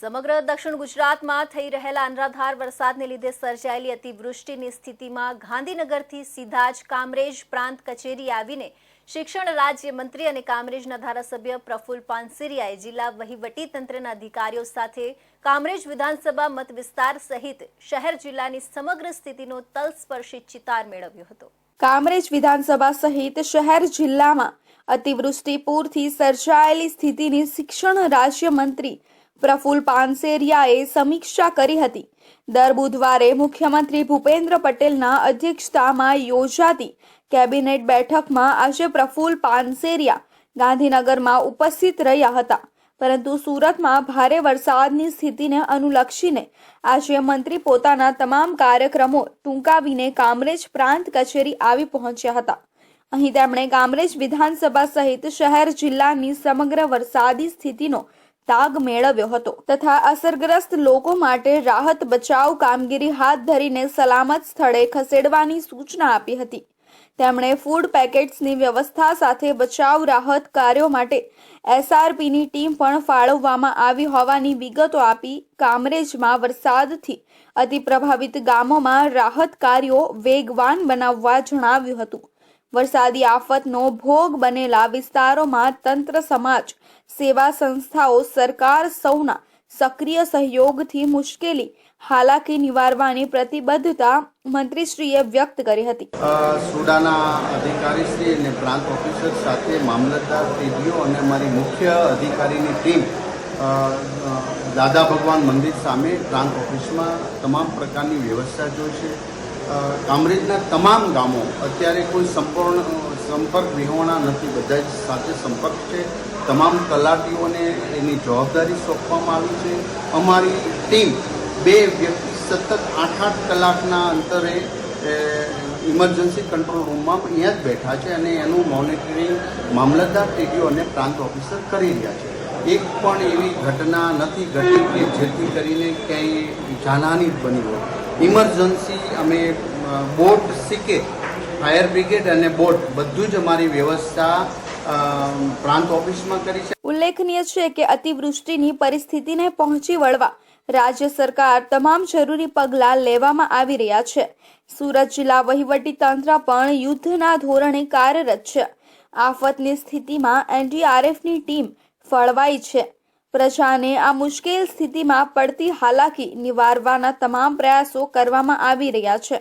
સમગ્ર દક્ષિણ ગુજરાતમાં થઈ રહેલા અનરાધાર વરસાદને લીધે સર્જાયેલી અતિવૃષ્ટિની સ્થિતિમાં ગાંધીનગરથી સીધા જ કામરેજ પ્રાંત કચેરી આવીને શિક્ષણ રાજ્યમંત્રી અને કામરેજના ધારાસભ્ય પ્રફુલ પાનસેરિયાએ જિલ્લા વહીવટી તંત્રના અધિકારીઓ સાથે કામરેજ વિધાનસભા મત વિસ્તાર સહિત શહેર જિલ્લાની સમગ્ર સ્થિતિનો તલસ્પર્શી ચિતાર મેળવ્યો હતો. કામરેજ વિધાનસભા સહિત શહેર જિલ્લામાં અતિવૃષ્ટિ પૂરથી સર્જાયેલી સ્થિતિની શિક્ષણ રાજ્યમંત્રી પ્રફુલ પાનસેરિયાએ સમીક્ષા કરી હતી. દર બુધવારે મુખ્યમંત્રી ભૂપેન્દ્ર પટેલના અધ્યક્ષતામાં યોજાતી કેબિનેટ બેઠકમાં આજે પ્રફુલ પાનસેરિયા ગાંધીનગરમાં ઉપસ્થિત રહ્યા હતા. પરંતુ સુરતમાં ભારે વરસાદની સ્થિતિને અનુલક્ષીને આજે મંત્રી પોતાના તમામ કાર્યક્રમો ટૂંકાવીને કામરેજ પ્રાંત કચેરી આવી પહોંચ્યા હતા. અહીં તેમણે કામરેજ વિધાનસભા સહિત શહેર જિલ્લાની સમગ્ર વરસાદી સ્થિતિનો તાગ મેળવ્યો હતો તથા અસરગ્રસ્ત લોકો માટે રાહત બચાવ કામગીરી હાથ ધરીને સલામત સ્થળે ખસેડવાની સૂચના આપી હતી. તેમણે ફૂડ પેકેટ્સની વ્યવસ્થા સાથે બચાવ રાહત કાર્યો માટે એસઆરપીની ટીમ પણ ફાળવવામાં આવી હોવાની વિગતો આપી કામરેજમાં વરસાદથી અતિ પ્રભાવિત ગામોમાં રાહત કાર્યો વેગવાન બનાવવા જણાવ્યું હતું. વરસાદી આફતનો ભોગ બનેલા વિસ્તારોમાં તંત્ર સમાજ, સેવા સંસ્થાઓ, સરકાર સૌના સક્રિય સહયોગથી મુશ્કેલી હાલાકી નિવારવાની પ્રતિબદ્ધતા મંત્રીશ્રીએ વ્યક્ત કરી હતી. સુડાના અધિકારીશ્રી અને પ્રાંત ઓફિસર સાથે મામલતદાર ટીડીઓ અને અમારી મુખ્ય અધિકારીની ટીમ દાદા ભગવાન મંદિર સામે પ્રાંત ઓફિસમાં તમામ પ્રકારની વ્યવસ્થા જોઈ છે. કામરેજના તમામ ગામો, અત્યારે કોઈ સંપૂર્ણ, સંપર્ક વિહોણા નથી બધા જ સાથે સંપર્ક છે. તમામ તલાટીઓને એની જવાબદારી સોંપવામાં આવી છે. અમારી ટીમ બે વ્યક્તિ સતત આઠ આઠ કલાકના અંતરે ઇમરજન્સી કંટ્રોલ રૂમમાં અહીંયા જ બેઠા છે અને એનું મોનિટરિંગ મામલતદાર ટીડીઓ અને પ્રાંત ઓફિસર કરી રહ્યા છે. એક પણ એવી ઘટના નથી ઘટી કે જેથી કરીને ક્યાંય જાનહાની બની હોય. ઇમરજન્સી, અમે બોટ સિકે ફાયર બ્રિગેડ અને બોટ બધું જ અમારી વ્યવસ્થા પ્રાંત ઓફિસમાં કરી છે. ઉલ્લેખનીય છે કે અતિવૃષ્ટિની પરિસ્થિતિને પહોંચી વળવા રાજ્ય સરકાર તમામ જરૂરી પગલાં લેવામાં આવી રહ્યા છે. સુરત જિલ્લા વહીવટી તંત્ર પણ યુદ્ધના ધોરણે કાર્યરત છે. આફતની સ્થિતિમાં એનડીઆરએફની ટીમ ફળવાઈ છે. પ્રજાને આ મુશ્કેલ સ્થિતિમાં પડતી હાલાકી નિવારવાના તમામ પ્રયાસો કરવામાં આવી રહ્યા છે.